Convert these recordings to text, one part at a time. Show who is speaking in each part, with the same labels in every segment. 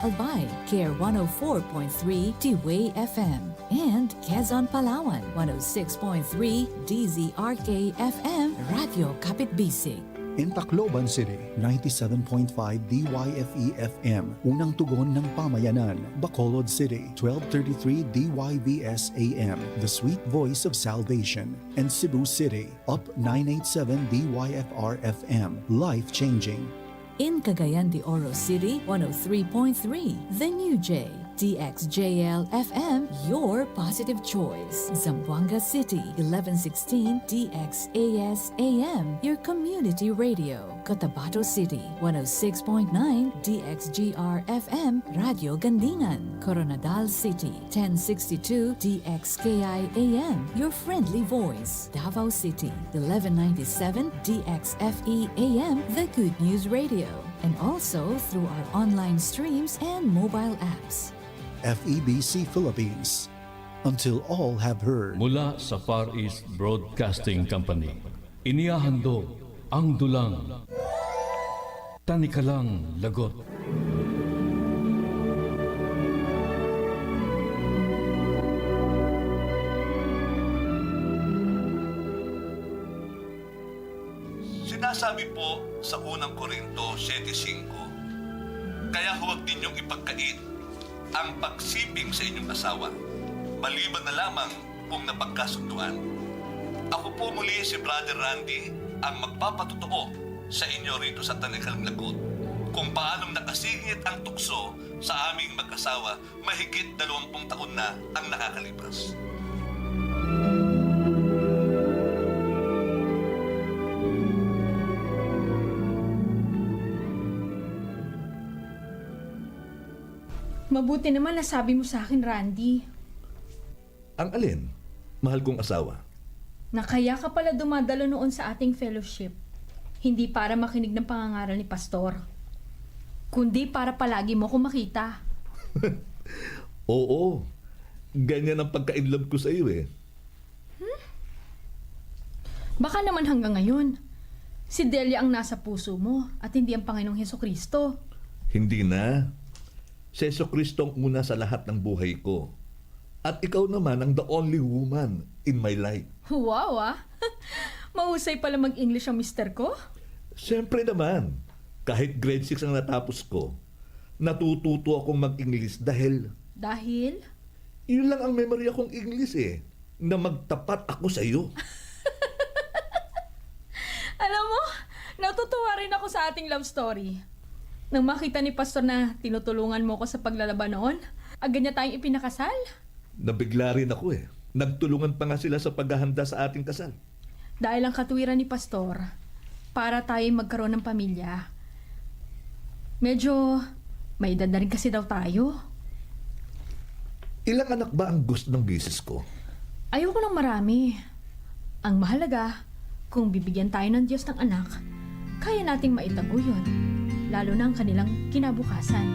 Speaker 1: Albay, Care 104.3 T-Way FM, and Quezon Palawan 106.3 DZRK FM, Radio Kapit Bisig.
Speaker 2: In Tacloban City, 97.5 DYFE FM, unang tugon ng pamayanan. Bacolod City, 1233 DYVS AM, the sweet voice of salvation. And Cebu City, up 987 DYFR FM, life-changing.
Speaker 1: In Cagayan de Oro City 103.3, The New J. DXJL FM, your positive choice. Zamboanga City 1116 DXAS AM, your community radio. Cotabato City 106.9 DXGR FM, Radio Gandingan. Coronadal City 1062 DXKI AM, your friendly voice. Davao City 1197 DXFE AM, the Good News Radio. And also through our online streams and mobile apps.
Speaker 2: FEBC Philippines. Until all have heard.
Speaker 3: Mula sa Far East Broadcasting Company, inihahandog ang dulang. Tanikalang lagot.
Speaker 4: Sinasabi po sa unang Korinto 7.5, Kaya huwag ninyong ipagkait ang pagsibing sa inyong asawa, maliban na lamang kung napagkasunduan. Ako po muli si Brother Randy ang magpapatotoo sa inyo rito sa Tanikalang Lagot kung paanong nakasingit ang tukso sa aming mag-asawa mahigit dalawampung taon na ang nakakalipas.
Speaker 5: Mabuti naman nasabi mo sa akin, Randy,
Speaker 4: Ang alin? Mahal kong asawa.
Speaker 5: na kaya ka pala dumadalo noon sa ating fellowship. Hindi para makinig ng pangangaral ni Pastor, kundi para palagi mo ko makita.
Speaker 4: Oo. Ganyan ang pagka-inlove ko sa iyo eh.
Speaker 5: Baka naman hanggang ngayon, si Delia ang nasa puso mo at hindi ang Panginoong Heso Kristo.
Speaker 4: Hindi na. Si Yeso Kristo ang una sa lahat ng buhay ko. At ikaw naman ang the only woman in my life.
Speaker 5: Wow ah! Mahusay pala mag-English ang mister ko.
Speaker 4: Siyempre naman, kahit grade 6 ang natapos ko, natututo akong mag-English dahil
Speaker 5: Dahil,
Speaker 4: yun lang ang memory akong English eh, na magtapat ako sa iyo.
Speaker 5: alam mo, natutuwa rin ako sa ating love story. Nang makita ni Pastor na tinutulungan mo ko sa paglalaba noon, agad niya tayong ipinakasal.
Speaker 4: Nabigla rin ako eh. Nagtulungan pa nga sila sa paghahanda sa ating kasal.
Speaker 5: Dahil ang katuwiran ni Pastor, para tayo magkaroon ng pamilya. Medyo may edad na rin kasi daw tayo.
Speaker 4: Ilang anak ba ang gusto ng bisis ko?
Speaker 5: Ayoko ng marami. Ang mahalaga, kung bibigyan tayo ng Diyos ng anak, kaya nating maitago yun. Lalo na ang kanilang kinabukasan.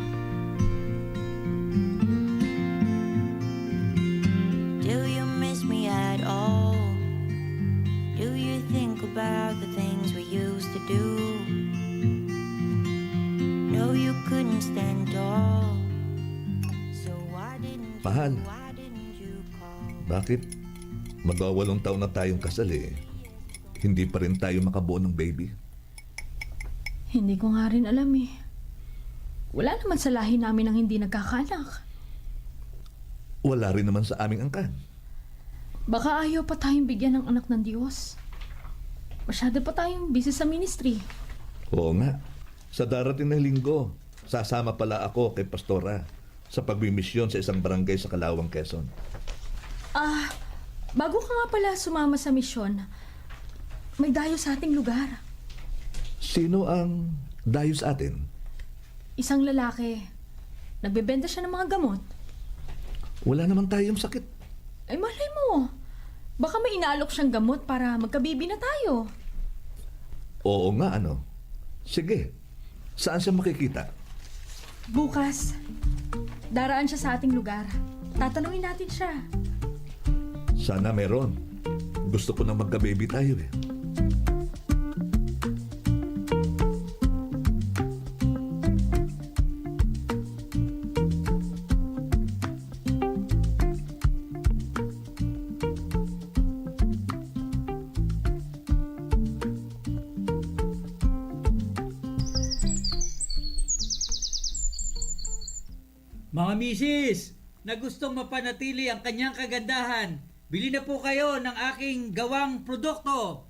Speaker 6: Do you miss me at all? Do you think about the things we used to do? No, you couldn't stand tall. So why didn't you,
Speaker 4: Mahal.
Speaker 6: why didn't you call?
Speaker 4: Bakit? Magwawalong taon na tayong kasal eh. Hindi pa rin tayo makabuo ng baby.
Speaker 5: Hindi ko nga rin alam eh. Wala naman sa lahi namin ang hindi nagkakaanak.
Speaker 4: Wala rin naman sa aming angkan.
Speaker 5: Baka ayaw pa tayong bigyan ng anak ng Diyos. Masyado pa tayong busy sa ministry.
Speaker 4: Oo nga. Sa darating na linggo, sasama pala ako kay Pastora sa pagbimisyon sa isang barangay sa Kalawang, Quezon.
Speaker 5: Ah, bago ka nga pala sumama sa misyon, may dayo sa ating lugar.
Speaker 4: Sino ang dayo sa atin?
Speaker 5: Isang lalaki. Nagbebenta siya ng mga gamot.
Speaker 4: Wala naman tayong sakit.
Speaker 5: Ay, malay mo. Baka may inaalok siyang gamot para magkabibi na tayo.
Speaker 4: Oo nga, ano? Sige. Saan siya makikita?
Speaker 5: Bukas, daraan siya sa ating lugar. Tatanungin natin siya.
Speaker 4: Sana meron. Gusto ko na magka-baby tayo eh.
Speaker 7: Mga misis, na gustong mapanatili ang kanyang kagandahan, bili na po kayo ng aking gawang produkto.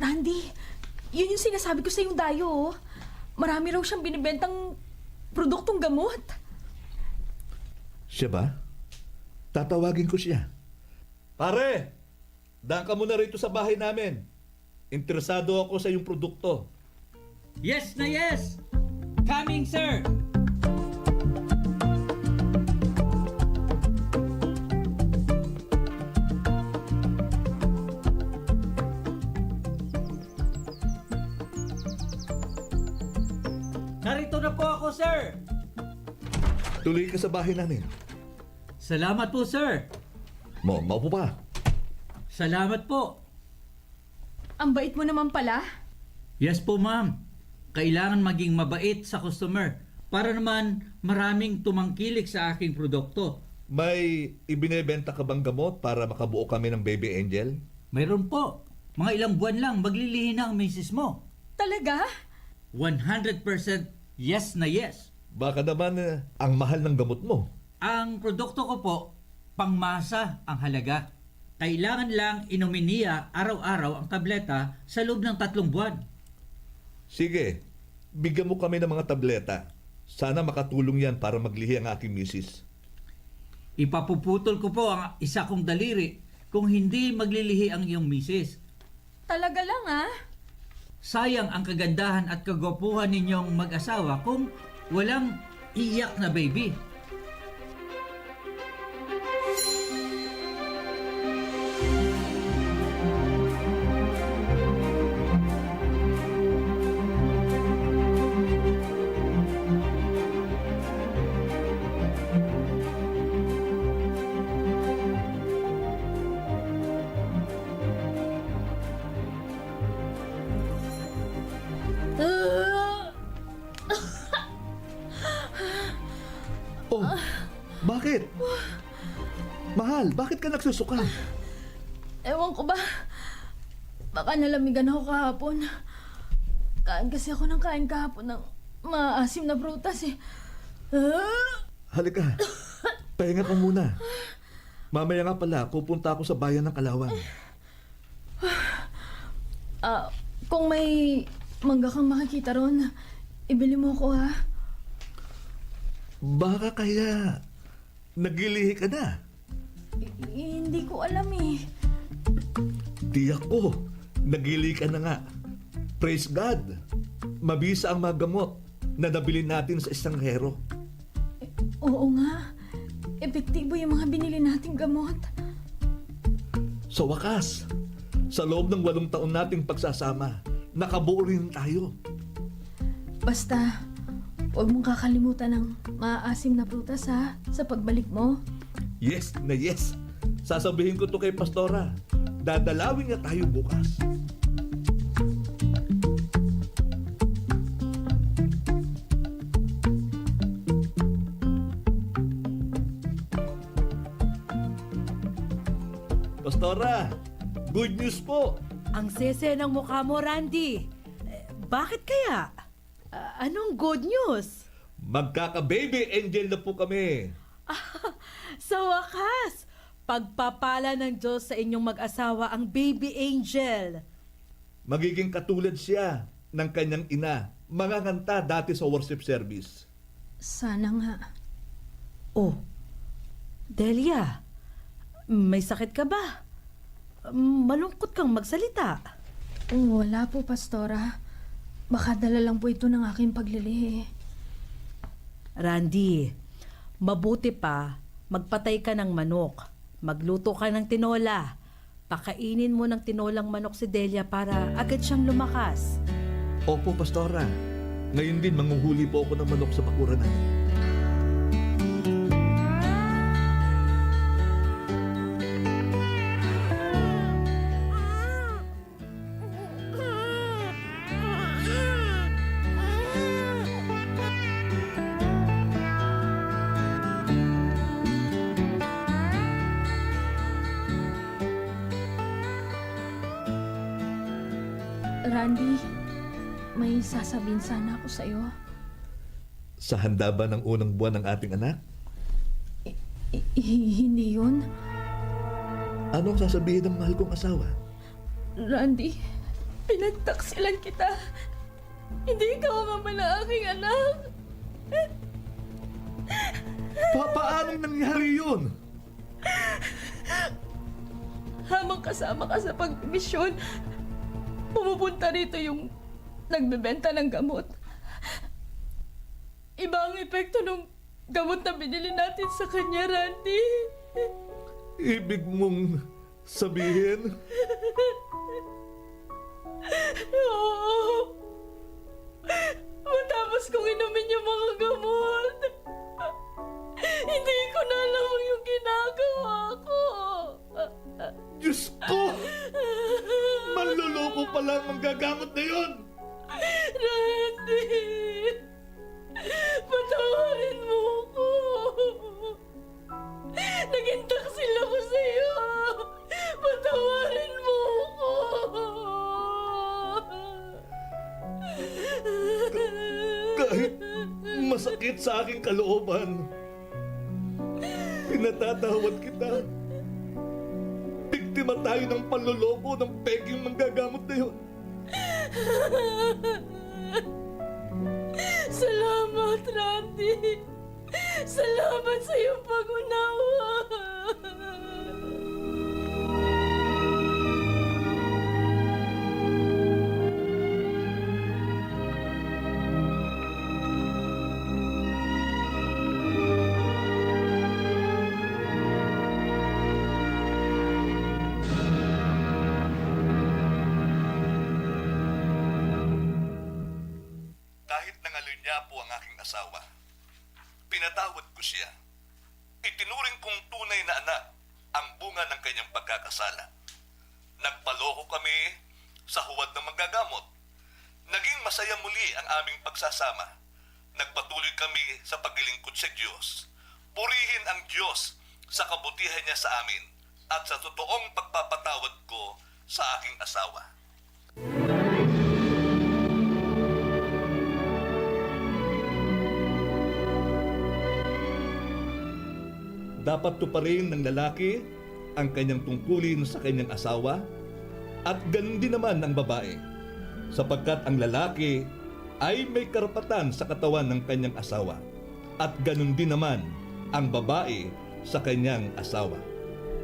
Speaker 5: Randy, yun yung sinasabi ko sa yung dayo. oh. Marami raw siyang binibentang produktong gamot.
Speaker 4: Siya ba? Tatawagin ko siya. Pare, daan ka muna rito sa bahay namin. Interesado ako sa iyong produkto.
Speaker 7: Yes na yes! Coming, sir! Narito na po ako, sir!
Speaker 4: Tuloy ka sa bahay namin.
Speaker 7: Salamat po, sir!
Speaker 4: Mo, maupo pa.
Speaker 7: Salamat po!
Speaker 5: Ang bait mo naman pala.
Speaker 7: Yes po, ma'am. Kailangan maging mabait sa customer para naman maraming tumangkilik sa aking produkto.
Speaker 4: May ibinebenta ka bang gamot para makabuo kami ng baby angel?
Speaker 7: Mayroon po. Mga ilang buwan lang maglilihi na ang misis mo.
Speaker 5: Talaga?
Speaker 7: 100% yes na yes.
Speaker 4: Baka naman eh, ang mahal ng gamot mo.
Speaker 7: Ang produkto ko po, pangmasa ang halaga. Kailangan lang inumin niya araw-araw ang tableta sa loob ng tatlong buwan.
Speaker 4: Sige, bigyan mo kami ng mga tableta. Sana makatulong yan para maglihi ang aking misis.
Speaker 7: Ipapuputol ko po ang isa kong daliri kung hindi maglilihi ang iyong misis.
Speaker 5: Talaga lang ah.
Speaker 7: Sayang ang kagandahan at kagwapuhan ninyong mag-asawa kung walang iyak na baby.
Speaker 4: Nagsusuka?
Speaker 5: Ewan ko ba. Baka nalamigan ako kahapon. Kain kasi ako ng kain kahapon ng maasim na prutas eh. Ah!
Speaker 4: Halika, pahinga ka muna. Mamaya nga pala, pupunta ako sa bayan ng Kalawang.
Speaker 5: Ah, kung may mangga kang makikita ron, ibili mo ko ha.
Speaker 4: Baka kaya nagilihi ka na.
Speaker 5: I- hindi ko alam eh.
Speaker 4: Tiyak ko, nagili ka na nga. Praise God! Mabisa ang mga gamot na nabili natin sa isang hero.
Speaker 5: Oo nga. Epektibo yung mga binili nating gamot.
Speaker 4: Sa wakas, sa loob ng walong taon nating pagsasama, nakabuo rin tayo.
Speaker 5: Basta, huwag mong kakalimutan ng maaasim na prutas ha, sa pagbalik mo.
Speaker 4: Yes na yes. Sasabihin ko to kay Pastora. Dadalawin niya tayo bukas. Pastora, good news po.
Speaker 8: Ang sese ng mukha mo, Randy. Eh, Bakit kaya? Ah, anong good news?
Speaker 4: Magkaka-baby angel na po kami.
Speaker 8: Sa wakas, pagpapala ng Diyos sa inyong mag-asawa ang baby angel.
Speaker 4: Magiging katulad siya ng kanyang ina. Mga kanta dati sa worship service.
Speaker 5: Sana nga.
Speaker 8: Oh, Delia, may sakit ka ba? Malungkot kang magsalita.
Speaker 5: Wala po, Pastora. Baka dala lang po ito ng aking paglilihi.
Speaker 8: Randy, mabuti pa, magpatay ka ng manok. Magluto ka ng tinola. Pakainin mo ng tinolang manok si Delia para agad siyang lumakas.
Speaker 4: Opo, Pastora. Ngayon din, manguhuli po ako ng manok sa bakuran namin.
Speaker 5: Randy, may sasabihin sana ako sa'yo.
Speaker 4: Sa handa ba ng unang buwan ng ating anak?
Speaker 5: I- hindi yun.
Speaker 4: Ano ang sasabihin ng mahal kong asawa?
Speaker 5: Randy, pinagtaksilan kita. Hindi ikaw ang ama ng aking anak.
Speaker 4: Pa paanong nangyari yun?
Speaker 5: Habang kasama ka sa pagmisyon, pumupunta rito yung nagbebenta ng gamot. Iba ang epekto ng gamot na binili natin sa kanya, Randy.
Speaker 4: Ibig mong sabihin?
Speaker 5: Oo. Matapos kong inumin yung mga gamot, hindi ko na alam yung ginagawa ko.
Speaker 4: Diyos ko! Manluloko pala ang manggagamot na yun!
Speaker 5: Randy! Patawarin mo ko! Naging taksil ako sa'yo! Patawarin mo ko!
Speaker 4: Kahit masakit sa aking kalooban, pinatatawad kita. Biktima tayo ng panluloko ng peking manggagamot na yun.
Speaker 5: Salamat, Randy! Salamat sa iyong pag-unawa!
Speaker 4: Asawa, pinatawad ko siya. Itinuring kong tunay na anak ang bunga ng kanyang pagkakasala. Nagpaloko kami sa huwad ng manggagamot. Naging masaya muli ang aming pagsasama. Nagpatuloy kami sa paglilingkod sa Diyos. Purihin ang Diyos sa kabutihan niya sa amin at sa totoong pagpapatawad ko sa aking asawa. Dapat tuparin ng lalaki ang kanyang tungkulin sa kanyang asawa at ganun din naman ang babae sapagkat ang lalaki ay may karapatan sa katawan ng kanyang asawa at ganun din naman ang babae sa kanyang asawa.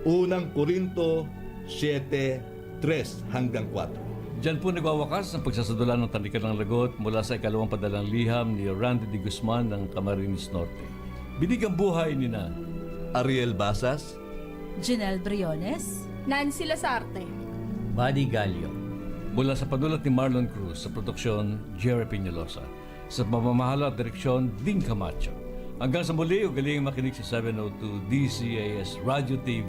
Speaker 4: Unang Korinto 7, 3 hanggang 4.
Speaker 3: Diyan po nagwawakas ang pagsasadula ng Talikan ng Lagot mula sa ikalawang padalang liham ni Randy de Guzman ng Camarines Norte. Binigang buhay ni na
Speaker 4: Ariel Basas,
Speaker 8: Janelle Briones,
Speaker 5: Nancy Lasarte.
Speaker 7: Buddy Gallo.
Speaker 3: mula sa panulat ni Marlon Cruz sa produksyon Jerry Piñalosa sa pamamahala at direksyon Ding Camacho. Hanggang sa muli, ugaling makinig sa 702 DCAS Radio TV